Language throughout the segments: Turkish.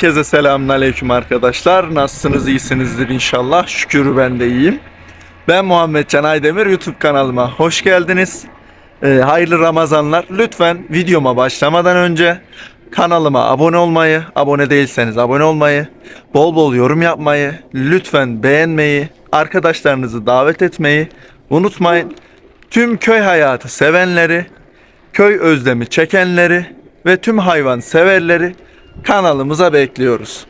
Herkese selamünaleyküm arkadaşlar. Nasılsınız? İyisinizdir inşallah. Şükür ben de iyiyim. Ben Muhammed Can Aydemir YouTube kanalıma hoş geldiniz. Ee, hayırlı Ramazanlar. Lütfen videoma başlamadan önce kanalıma abone olmayı, abone değilseniz abone olmayı, bol bol yorum yapmayı, lütfen beğenmeyi, arkadaşlarınızı davet etmeyi unutmayın. Tüm köy hayatı sevenleri, köy özlemi çekenleri ve tüm hayvan severleri kanalımıza bekliyoruz.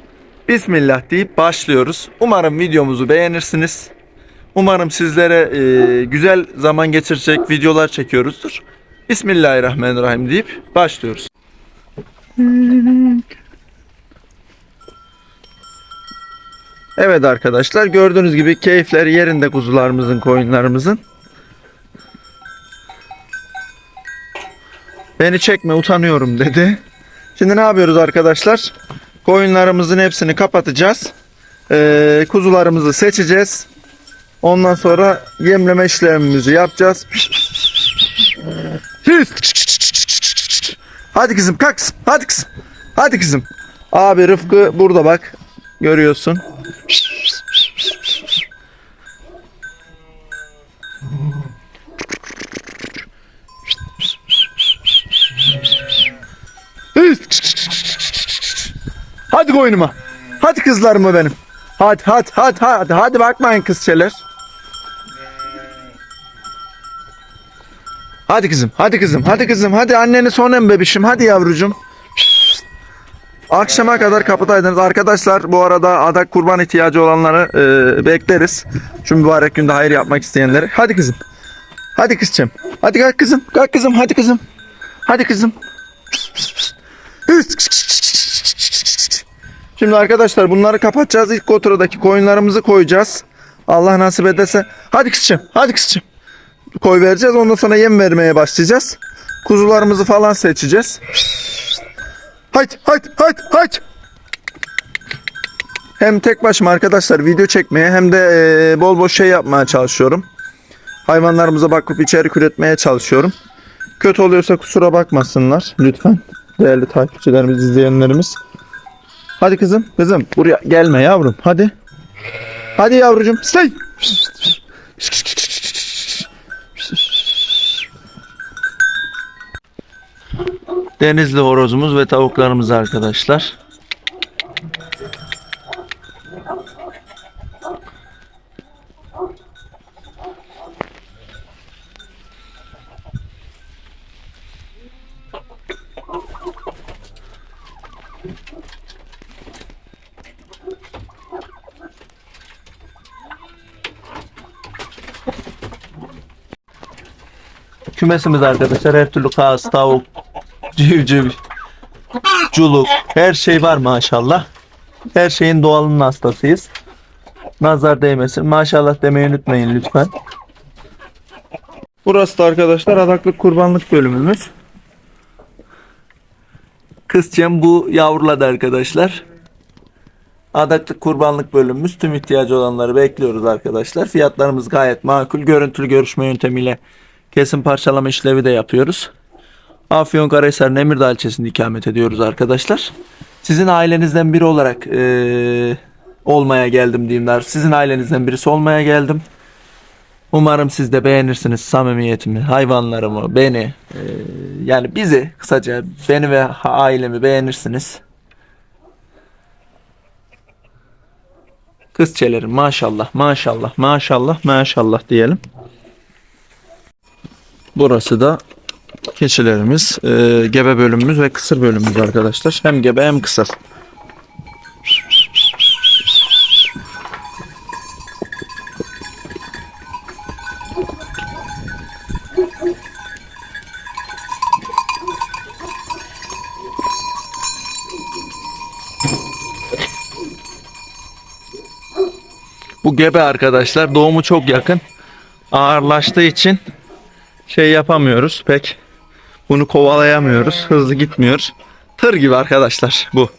Bismillah deyip başlıyoruz. Umarım videomuzu beğenirsiniz. Umarım sizlere e, güzel zaman geçirecek videolar çekiyoruzdur. Bismillahirrahmanirrahim deyip başlıyoruz. Evet arkadaşlar gördüğünüz gibi keyifler yerinde kuzularımızın, koyunlarımızın. Beni çekme utanıyorum dedi. Şimdi ne yapıyoruz arkadaşlar? Koyunlarımızın hepsini kapatacağız. Ee, kuzularımızı seçeceğiz. Ondan sonra yemleme işlemimizi yapacağız. Hadi kızım kalk kızım. Hadi kızım. Hadi kızım. Abi Rıfkı burada bak. Görüyorsun. Hadi koyunuma. Hadi kızlarıma benim. Hadi hadi hadi hadi hadi bakmayın kız şeyler. Hadi kızım, hadi kızım, hadi kızım, hadi anneni sonra bebişim, hadi yavrucum. Akşama kadar kapıdaydınız. Arkadaşlar bu arada adak kurban ihtiyacı olanları e, bekleriz. Şu mübarek günde hayır yapmak isteyenleri. Hadi kızım. Hadi kızcığım. Hadi kalk kızım. Kalk kızım. Hadi kızım. Hadi kızım. Şimdi arkadaşlar bunları kapatacağız. İlk koturadaki koyunlarımızı koyacağız. Allah nasip ederse. Hadi kızcığım. Hadi kızcığım. Koy vereceğiz. Ondan sonra yem vermeye başlayacağız. Kuzularımızı falan seçeceğiz. Haydi haydi haydi haydi. Hem tek başıma arkadaşlar video çekmeye hem de eee, bol bol şey yapmaya çalışıyorum. Hayvanlarımıza bakıp içerik üretmeye çalışıyorum. Kötü oluyorsa kusura bakmasınlar lütfen. Değerli takipçilerimiz, izleyenlerimiz. Hadi kızım, kızım buraya gelme yavrum. Hadi. Hadi yavrucuğum. Say. Denizli horozumuz ve tavuklarımız arkadaşlar. Kümesimiz arkadaşlar her türlü kaz, tavuk, civciv, culuk her şey var maşallah. Her şeyin doğalının hastasıyız. Nazar değmesin. Maşallah demeyi unutmayın lütfen. Burası da arkadaşlar adaklık kurbanlık bölümümüz. Kızcem bu yavruladı arkadaşlar. Adaklık kurbanlık bölümümüz tüm ihtiyacı olanları bekliyoruz arkadaşlar. Fiyatlarımız gayet makul. Görüntülü görüşme yöntemiyle kesim parçalama işlevi de yapıyoruz. Afyonkarahisar Nemirdağ ilçesinde ikamet ediyoruz arkadaşlar. Sizin ailenizden biri olarak eee, olmaya geldim diyeyim. Sizin ailenizden birisi olmaya geldim. Umarım siz de beğenirsiniz samimiyetimi, hayvanlarımı, beni. eee, yani bizi kısaca beni ve ailemi beğenirsiniz. Kızçelerim maşallah maşallah maşallah maşallah diyelim. Burası da keçilerimiz, e, gebe bölümümüz ve kısır bölümümüz arkadaşlar. Hem gebe hem kısır. Bu gebe arkadaşlar doğumu çok yakın. Ağırlaştığı için şey yapamıyoruz pek. Bunu kovalayamıyoruz. Hızlı gitmiyor. Tır gibi arkadaşlar bu.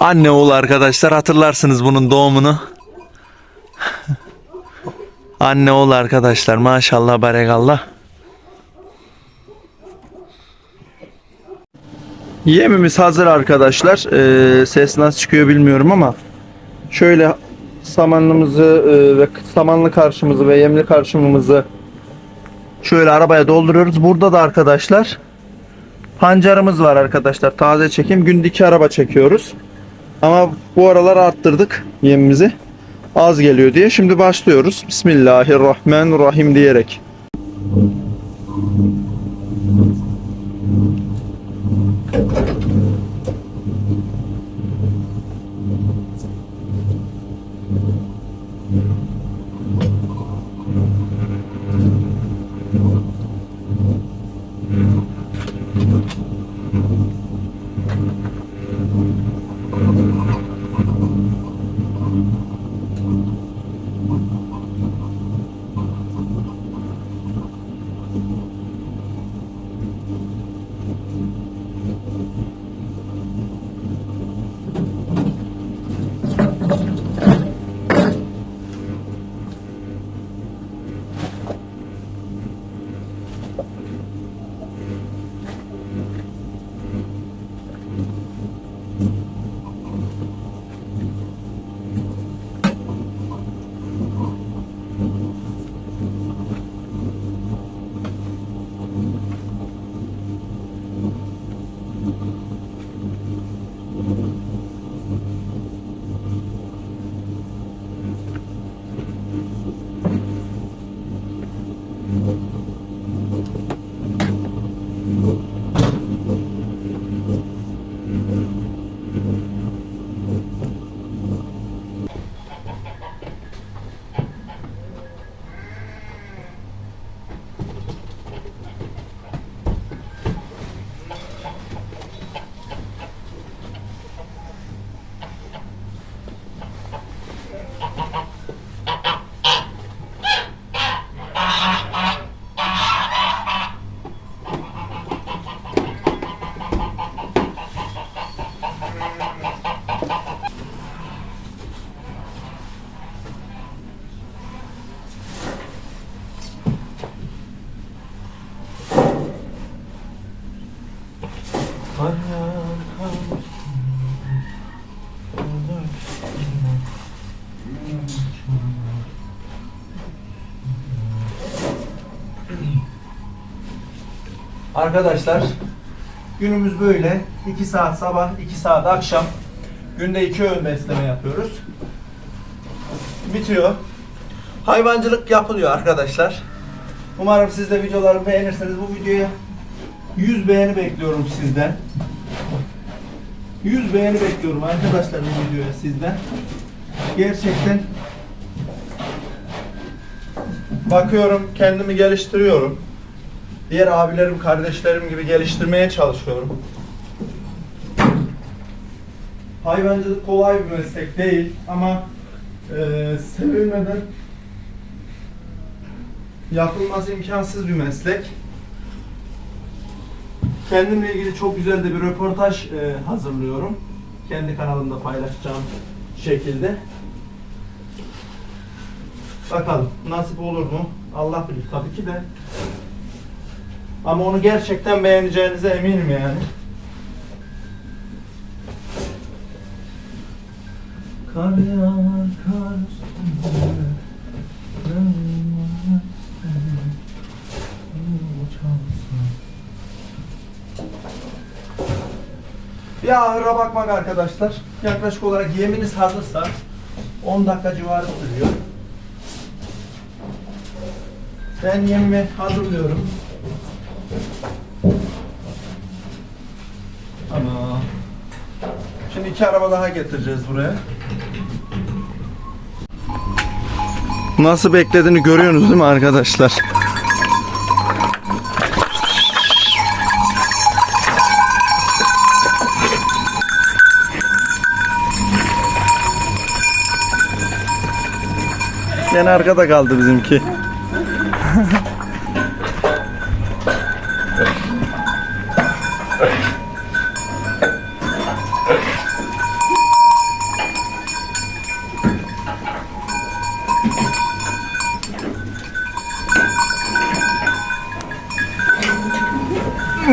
Anne oğul arkadaşlar hatırlarsınız bunun doğumunu. Anne oğul arkadaşlar maşallah barekallah. Yemimiz hazır arkadaşlar. Ee, ses nasıl çıkıyor bilmiyorum ama şöyle samanlımızı e, ve samanlı karşımızı ve yemli karşımımızı şöyle arabaya dolduruyoruz. Burada da arkadaşlar pancarımız var arkadaşlar. Taze çekim. Günde iki araba çekiyoruz. Ama bu aralar arttırdık yemimizi. Az geliyor diye. Şimdi başlıyoruz. Bismillahirrahmanirrahim diyerek. Arkadaşlar günümüz böyle. 2 saat sabah, 2 saat akşam. Günde 2 öğün besleme yapıyoruz. Bitiyor. Hayvancılık yapılıyor arkadaşlar. Umarım siz de videolarımı beğenirseniz bu videoya 100 beğeni bekliyorum sizden. 100 beğeni bekliyorum arkadaşlar bu videoya sizden. Gerçekten bakıyorum kendimi geliştiriyorum. Diğer abilerim, kardeşlerim gibi geliştirmeye çalışıyorum. Hayvancılık kolay bir meslek değil ama eee sevilmeden yapılması imkansız bir meslek. Kendimle ilgili çok güzel de bir röportaj eee, hazırlıyorum. Kendi kanalımda paylaşacağım şekilde. Bakalım nasip olur mu? Allah bilir tabii ki de. Ama onu gerçekten beğeneceğinize eminim yani. Kar yağar kar üstünde. Bir ahıra bakmak arkadaşlar. Yaklaşık olarak yeminiz hazırsa 10 dakika civarı sürüyor. Ben yemimi hazırlıyorum. Tamam. Şimdi iki araba daha getireceğiz buraya. Nasıl beklediğini görüyorsunuz değil mi arkadaşlar? Gene arkada kaldı bizimki.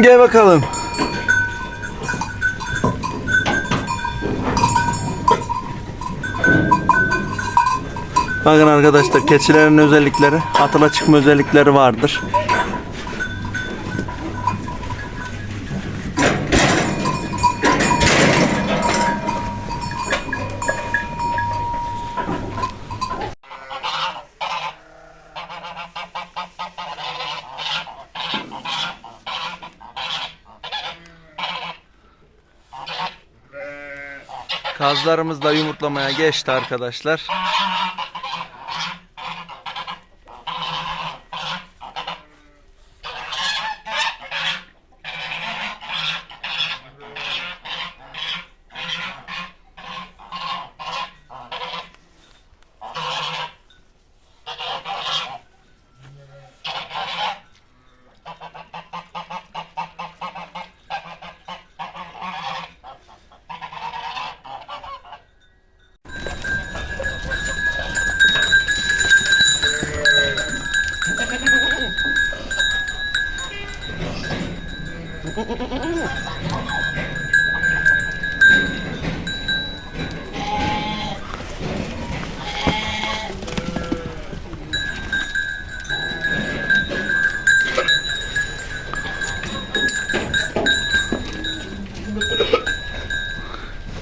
Gel bakalım. Bakın arkadaşlar keçilerin özellikleri, atıla çıkma özellikleri vardır. Kazlarımız da yumurtlamaya geçti arkadaşlar.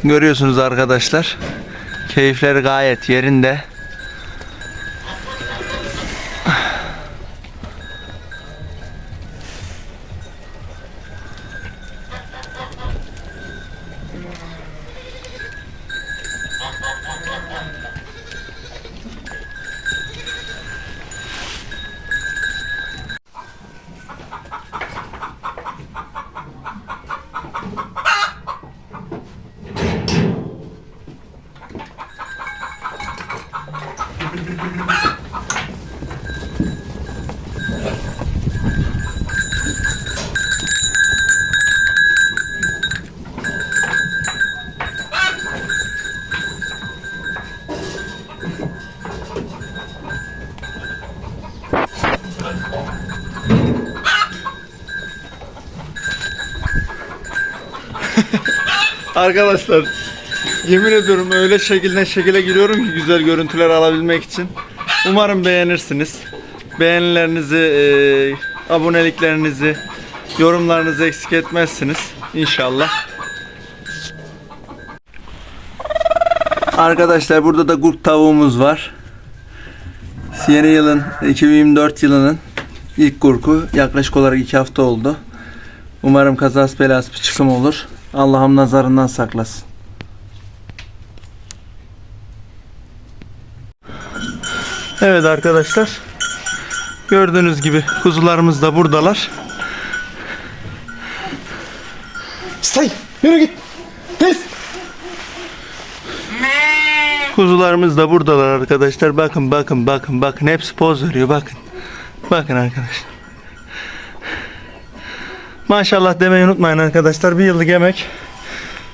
Görüyorsunuz arkadaşlar. Keyifleri gayet yerinde. Arkadaşlar yemin ediyorum öyle şekilde şekile giriyorum ki güzel görüntüler alabilmek için. Umarım beğenirsiniz. Beğenilerinizi, e, aboneliklerinizi, yorumlarınızı eksik etmezsiniz inşallah. Arkadaşlar burada da gurk tavuğumuz var. Yeni yılın 2024 yılının ilk gurku yaklaşık olarak 2 hafta oldu. Umarım kazası belası bir çıkım olur. Allah'ım nazarından saklasın. Evet arkadaşlar. Gördüğünüz gibi kuzularımız da buradalar. Say, yürü git. Pes. Kuzularımız da buradalar arkadaşlar. Bakın bakın bakın bakın hepsi poz veriyor bakın. Bakın arkadaşlar. Maşallah demeyi unutmayın arkadaşlar. Bir yıllık emek.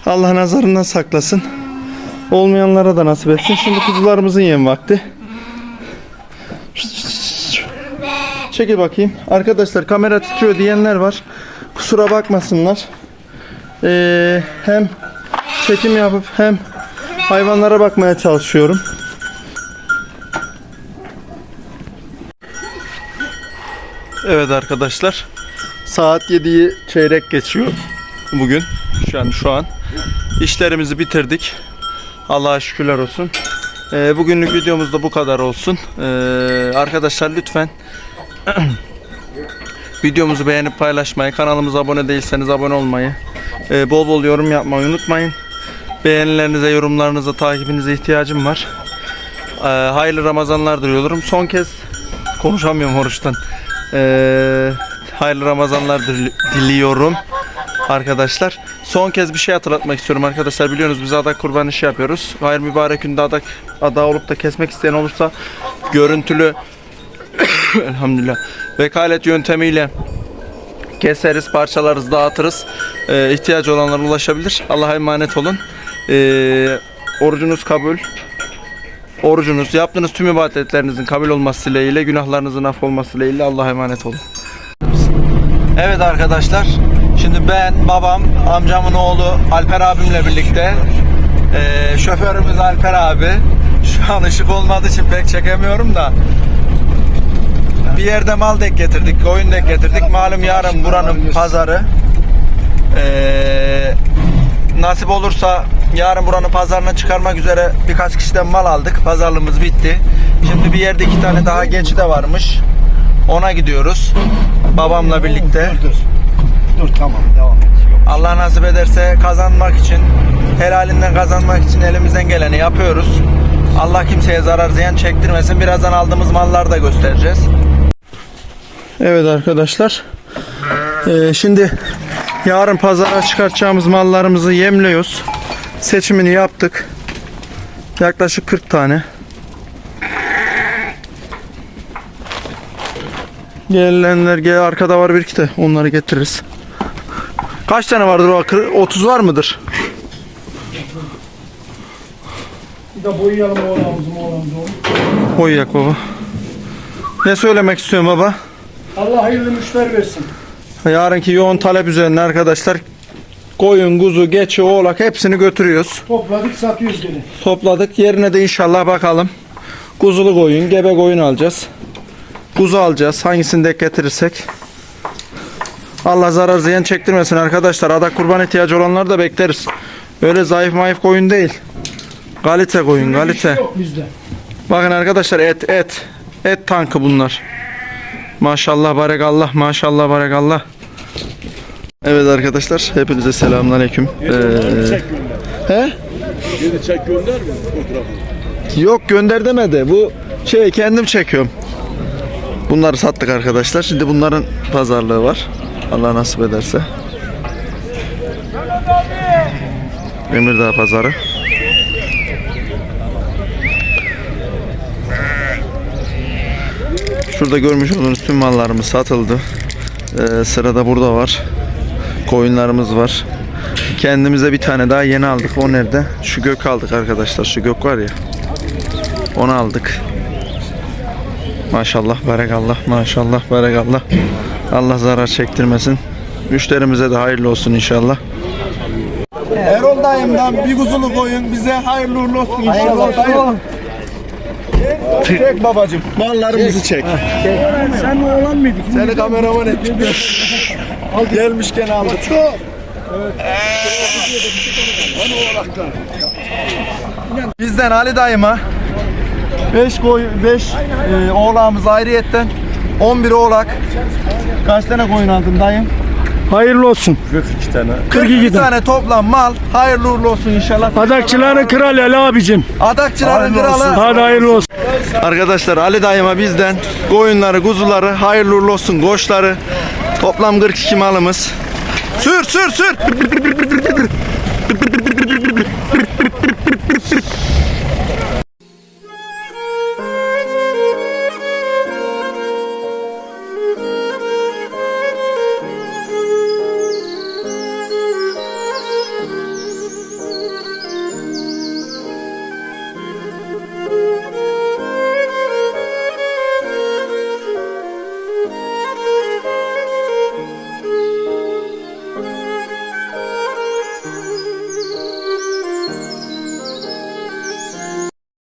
Allah nazarından saklasın. Olmayanlara da nasip etsin. Şimdi kuzularımızın yem vakti. Çekil bakayım. Arkadaşlar kamera titriyor diyenler var. Kusura bakmasınlar. Ee, hem çekim yapıp hem hayvanlara bakmaya çalışıyorum. Evet arkadaşlar. Saat 7'yi çeyrek geçiyor bugün. An şu an. İşlerimizi bitirdik. Allah'a şükürler olsun. Ee, bugünlük videomuz da bu kadar olsun. Ee, arkadaşlar lütfen videomuzu beğenip paylaşmayı, kanalımıza abone değilseniz abone olmayı, e, bol bol yorum yapmayı unutmayın. Beğenilerinize, yorumlarınıza, takibinize ihtiyacım var. Ee, hayırlı Ramazanlar diliyorum. Son kez konuşamıyorum oruçtan. Ee, hayırlı Ramazanlar dil- diliyorum arkadaşlar. Son kez bir şey hatırlatmak istiyorum arkadaşlar. Biliyorsunuz biz adak kurban işi yapıyoruz. Hayır mübarek günde adak ada olup da kesmek isteyen olursa görüntülü elhamdülillah vekalet yöntemiyle keseriz, parçalarız, dağıtırız. Ee, ihtiyacı olanlara ulaşabilir. Allah'a emanet olun. Ee, orucunuz kabul. Orucunuz, yaptığınız tüm ibadetlerinizin kabul olması dileğiyle, günahlarınızın af olması dileğiyle Allah'a emanet olun. Evet arkadaşlar, ben, babam, amcamın oğlu Alper abimle birlikte. Ee, şoförümüz Alper abi. Şu an ışık olmadığı için pek çekemiyorum da. Bir yerde mal dek getirdik, koyun dek getirdik. Malum yarın buranın pazarı. Ee, nasip olursa yarın buranın pazarına çıkarmak üzere birkaç kişiden mal aldık. Pazarlığımız bitti. Şimdi bir yerde iki tane daha geçi de varmış. Ona gidiyoruz. Babamla birlikte. Dur. Tamam devam et. Yok. Allah nasip ederse kazanmak için, helalinden kazanmak için elimizden geleni yapıyoruz. Allah kimseye zarar ziyan çektirmesin. Birazdan aldığımız malları da göstereceğiz. Evet arkadaşlar. Ee, şimdi yarın pazara çıkartacağımız mallarımızı yemliyoruz. Seçimini yaptık. Yaklaşık 40 tane. Gelenler gel arkada var bir iki de onları getiririz. Kaç tane vardır o? Kır- 30 var mıdır? Bir de boyayalım oğlanımızı oğlanımızı. Koyak baba. Ne söylemek istiyorsun baba? Allah hayırlı müşteri versin. Yarınki yoğun talep üzerine arkadaşlar koyun, kuzu, geçi, oğlak hepsini götürüyoruz. Topladık satıyoruz gene. Topladık. Yerine de inşallah bakalım. Kuzulu koyun, gebe koyun alacağız. Kuzu alacağız. Hangisini de getirirsek. Allah zarar ziyan çektirmesin arkadaşlar. Adak kurban ihtiyacı olanları da bekleriz. Öyle zayıf mayıf koyun değil. Kalite koyun, bir şey. Bakın arkadaşlar et et. Et tankı bunlar. Maşallah barekallah maşallah barekallah. Evet arkadaşlar hepinize selamünaleyküm. Ee, he? Geri çek gönder mi fotoğrafı? Yok gönder demedi. Bu şey kendim çekiyorum. Bunları sattık arkadaşlar. Şimdi bunların pazarlığı var. Allah nasip ederse. Emirdağ pazarı. Şurada görmüş olduğunuz tüm mallarımız satıldı. Ee, sırada burada var. Koyunlarımız var. Kendimize bir tane daha yeni aldık. O nerede? Şu gök aldık arkadaşlar. Şu gök var ya. Onu aldık. Maşallah barekallah maşallah barekallah. Allah zarar çektirmesin. Müşterimize de hayırlı olsun inşallah. Erol dayımdan bir kuzulu koyun bize hayırlı uğurlu olsun inşallah. Dayım. Çek babacım. Mallarımızı çek. Sen oğlan mıydın? Seni kameraman ettim. Gelmişken aldık. Bizden Ali dayıma 5 koy 5 e, oğlağımız ayrıyetten 11 oğlak. Kaç tane koyun aldın dayım? Hayırlı olsun. 42 tane. 42 tane toplam mal. Hayırlı uğurlu olsun inşallah. Adakçıların kralı Ali abicim. Adakçıların kralı. Hadi hayırlı olsun. Arkadaşlar Ali dayıma bizden koyunları, kuzuları, hayırlı uğurlu olsun koçları. Toplam 42 malımız. Sür sür sür.